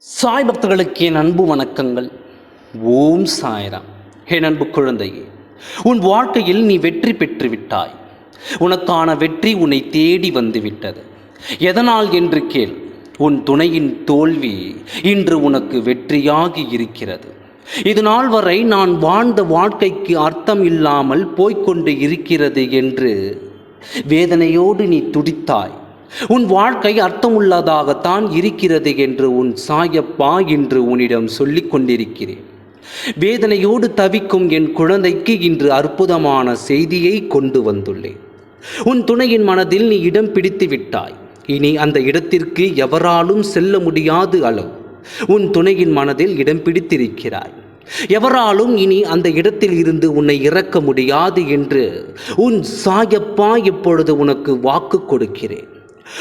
சாய் பக்தர்களுக்கு என் அன்பு வணக்கங்கள். ஓம் சாய்ராம். என் அன்பு குழந்தையே உன் வாழ்க்கையில் நீ வெற்றி பெற்று விட்டாய் உனக்கான வெற்றி உன்னை தேடி வந்து விட்டது எதனால் என்று கேள் உன் துணையின் தோல்வி இன்று உனக்கு வெற்றியாகி இருக்கிறது. இது நாள் வரை நான் வாழ்ந்த வாழ்க்கைக்கு அர்த்தம் இல்லாமல் போய்க்கொண்டு இருக்கிறது என்று வேதனையோடு நீ துடித்தாய். உன் வாழ்க்கை அர்த்தமுள்ளதாகத்தான் இருக்கிறது என்று உன் சாயப்பா என்று உன்னிடம் சொல்லிக் கொண்டிருக்கிறேன். வேதனையோடு தவிக்கும் என் குழந்தைக்கு இன்று அற்புதமான செய்தியை கொண்டு வந்துள்ளேன். உன் துணையின் மனதில் நீ இடம் பிடித்து விட்டாய். இனி அந்த இடத்திற்கு எவராலும் செல்ல முடியாது அளவு. உன் துணையின் மனதில் இடம் பிடித்திருக்கிறாய். எவராலும் இனி அந்த இடத்தில் இருந்து உன்னை இறக்க முடியாது என்று உன் சாயப்பா இப்பொழுது உனக்கு வாக்கு கொடுக்கிறேன்.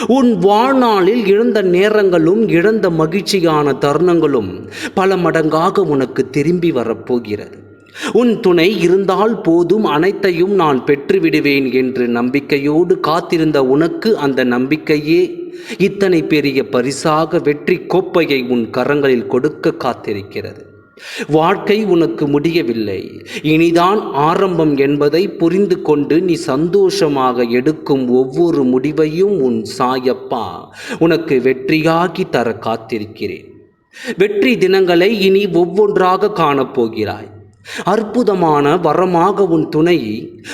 உன் வாழ்நாளில் இழந்த நேரங்களும் இழந்த மகிழ்ச்சியான தருணங்களும் பல மடங்காக உனக்கு திரும்பி வரப்போகிறது. உன் துணை இருந்தால் போதும் அனைத்தையும் நான் பெற்றுவிடுவேன் என்று நம்பிக்கையோடு காத்திருந்த உனக்கு அந்த நம்பிக்கையே இத்தனை பெரிய பரிசாக வெற்றி கோப்பையை உன் கரங்களில் கொடுக்க காத்திருக்கிறது. வாழ்க்கை உனக்கு முடியவில்லை. இனிதான் ஆரம்பம் என்பதை புரிந்து கொண்டு நீ சந்தோஷமாக எடுக்கும் ஒவ்வொரு முடிவையும் உன் சாயப்பா உனக்கு வெற்றியாகி தர காத்திருக்கிறேன். வெற்றி தினங்களை இனி ஒவ்வொன்றாக காணப்போகிறாய். அற்புதமான வரமாக உன் துணை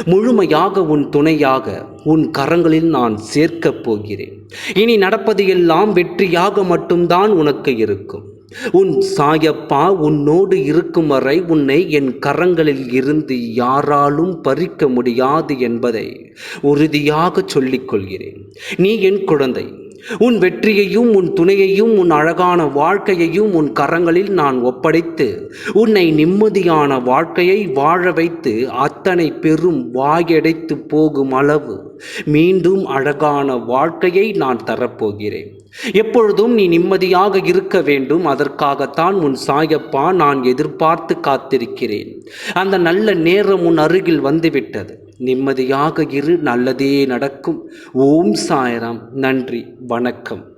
முழுமையாக உன் துணையாக உன் கரங்களில் நான் சேர்க்கப் போகிறேன். இனி நடப்பது எல்லாம் வெற்றியாக மட்டும்தான் உனக்கு இருக்கும். உன் சாயப்பா உன்னோடு இருக்கும் வரை உன்னை என் கரங்களில் இருந்து யாராலும் பறிக்க முடியாது என்பதை உறுதியாக சொல்லிக்கொள்கிறேன் நீ என் குழந்தை உன் வெற்றியையும் உன் துணையையும் உன் அழகான வாழ்க்கையையும் உன் கரங்களில் நான் ஒப்படைத்து உன்னை நிம்மதியான வாழ்க்கையை வாழ வைத்து அத்தனை பெரும் வாயடைத்து போகும் அளவு மீண்டும் அழகான வாழ்க்கையை நான் தரப்போகிறேன். எப்பொழுதும் நீ நிம்மதியாக இருக்க வேண்டும். அதற்காகத்தான் உன் சாயப்பா நான் எதிர்பார்த்து காத்திருக்கிறேன். அந்த நல்ல நேரம் உன் அருகில் வந்துவிட்டது. நிம்மதியாக இரு நல்லதே நடக்கும். ஓம் சாயராம். நன்றி. வணக்கம்.